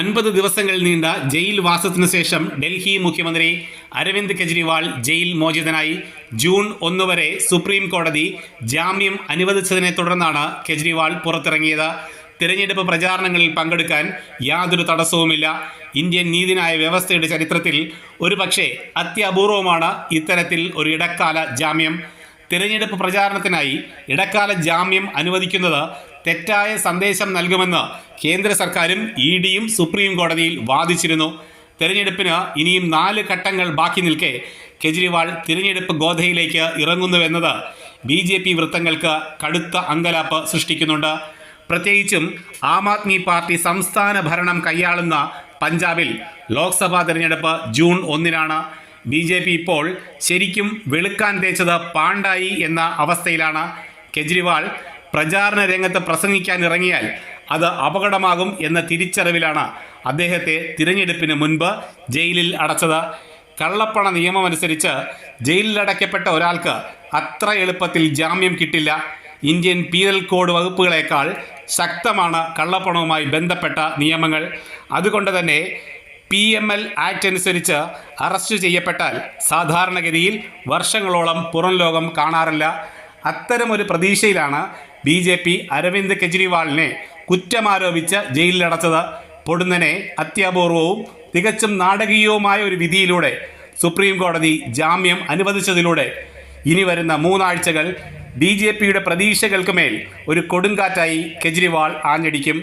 അൻപത് ദിവസങ്ങൾ നീണ്ട ജയിൽ വാസത്തിനു ശേഷം ഡൽഹി മുഖ്യമന്ത്രി അരവിന്ദ് കെജ്രിവാൾ ജയിൽ മോചിതനായി ജൂൺ ഒന്ന് വരെ സുപ്രീം കോടതി ജാമ്യം അനുവദിച്ചതിനെ തുടർന്നാണ് കെജ്രിവാൾ പുറത്തിറങ്ങിയത്. തിരഞ്ഞെടുപ്പ് പ്രചാരണങ്ങളിൽ പങ്കെടുക്കാൻ യാതൊരു തടസ്സവുമില്ല. ഇന്ത്യൻ നീതിന്യായ വ്യവസ്ഥയുടെ ചരിത്രത്തിൽ ഒരുപക്ഷെ അത്യപൂർവമാണ് ഇത്തരത്തിൽ ഒരു ഇടക്കാല ജാമ്യം. തിരഞ്ഞെടുപ്പ് പ്രചാരണത്തിനായി ഇടക്കാല ജാമ്യം അനുവദിക്കുന്നത് തെറ്റായ സന്ദേശം നൽകുമെന്ന് കേന്ദ്ര സർക്കാരും ഇ ഡിയും സുപ്രീം കോടതിയിൽ വാദിച്ചിരുന്നു. തെരഞ്ഞെടുപ്പിന് ഇനിയും നാല് ഘട്ടങ്ങൾ ബാക്കി നിൽക്കെ കെജ്രിവാൾ തിരഞ്ഞെടുപ്പ് ഗോധയിലേക്ക് ഇറങ്ങുന്നുവെന്നത് ബി ജെ പി വൃത്തങ്ങൾക്ക് കടുത്ത അങ്കലാപ്പ് സൃഷ്ടിക്കുന്നുണ്ട്. പ്രത്യേകിച്ചും ആം ആദ്മി പാർട്ടി സംസ്ഥാന ഭരണം കൈയാളുന്ന പഞ്ചാബിൽ ലോക്സഭാ തിരഞ്ഞെടുപ്പ് ജൂൺ ഒന്നിനാണ്. ബി ജെ പി ഇപ്പോൾ ശരിക്കും വെളുക്കാൻ തേച്ചത് പാണ്ടായി എന്ന അവസ്ഥയിലാണ് കെജ്രിവാൾ പ്രചാരണ രംഗത്ത് പ്രസംഗിക്കാൻ ഇറങ്ങിയാൽ അത് അപകടമാകും എന്ന തിരിച്ചറിവിലാണ് അദ്ദേഹത്തെ തിരഞ്ഞെടുപ്പിന് മുൻപ് ജയിലിൽ അടച്ചത്. കള്ളപ്പണ നിയമമനുസരിച്ച് ജയിലിലടയ്ക്കപ്പെട്ട ഒരാൾക്ക് അത്ര എളുപ്പത്തിൽ ജാമ്യം കിട്ടില്ല. ഇന്ത്യൻ പീനൽ കോഡ് വകുപ്പുകളേക്കാൾ ശക്തമാണ് കള്ളപ്പണവുമായി ബന്ധപ്പെട്ട നിയമങ്ങൾ. അതുകൊണ്ട് തന്നെ പി എം എൽ ആക്ട് അനുസരിച്ച് അറസ്റ്റ് ചെയ്യപ്പെട്ടാൽ സാധാരണഗതിയിൽ വർഷങ്ങളോളം പുറം ലോകം കാണാറില്ല. അത്തരമൊരു പ്രതീക്ഷയിലാണ് ബി ജെ പി അരവിന്ദ് കെജ്രിവാളിനെ കുറ്റമാരോപിച്ച് ജയിലിലടച്ചത്. പൊടുന്നനെ അത്യപൂർവവും തികച്ചും നാടകീയവുമായ ഒരു വിധിയിലൂടെ സുപ്രീം കോടതി ജാമ്യം അനുവദിച്ചതിലൂടെ ഇനി വരുന്ന മൂന്നാഴ്ചകൾ ബി ജെ പിയുടെ പ്രതീക്ഷകൾക്ക് മേൽ ഒരു കൊടുങ്കാറ്റായി കെജ്രിവാൾ ആഞ്ഞടിക്കും.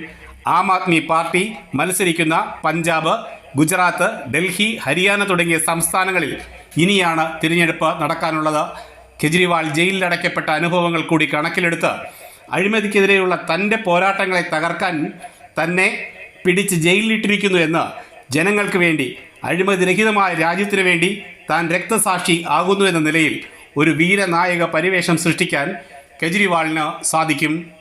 ആം ആദ്മി പാർട്ടി മത്സരിക്കുന്ന പഞ്ചാബ് ഗുജറാത്ത് ഡൽഹി ഹരിയാന തുടങ്ങിയ സംസ്ഥാനങ്ങളിൽ ഇനിയാണ് തിരഞ്ഞെടുപ്പ് നടക്കാനുള്ളത്. കെജ്രിവാൾ ജയിലിലടയ്ക്കപ്പെട്ട അനുഭവങ്ങൾ കൂടി കണക്കിലെടുത്ത് അഴിമതിക്കെതിരെയുള്ള തന്റെ പോരാട്ടങ്ങളെ തകർക്കാൻ തന്നെ പിടിച്ച് ജയിലിലിട്ടിരിക്കുന്നു എന്ന് ജനങ്ങൾക്ക് വേണ്ടി അഴിമതിരഹിതമായ രാജ്യത്തിനു വേണ്ടി താൻ രക്തസാക്ഷി ആകുന്നു എന്ന നിലയിൽ ഒരു വീരനായക പരിവേഷം സൃഷ്ടിക്കാൻ കെജ്രിവാളിന് സാധിക്കും.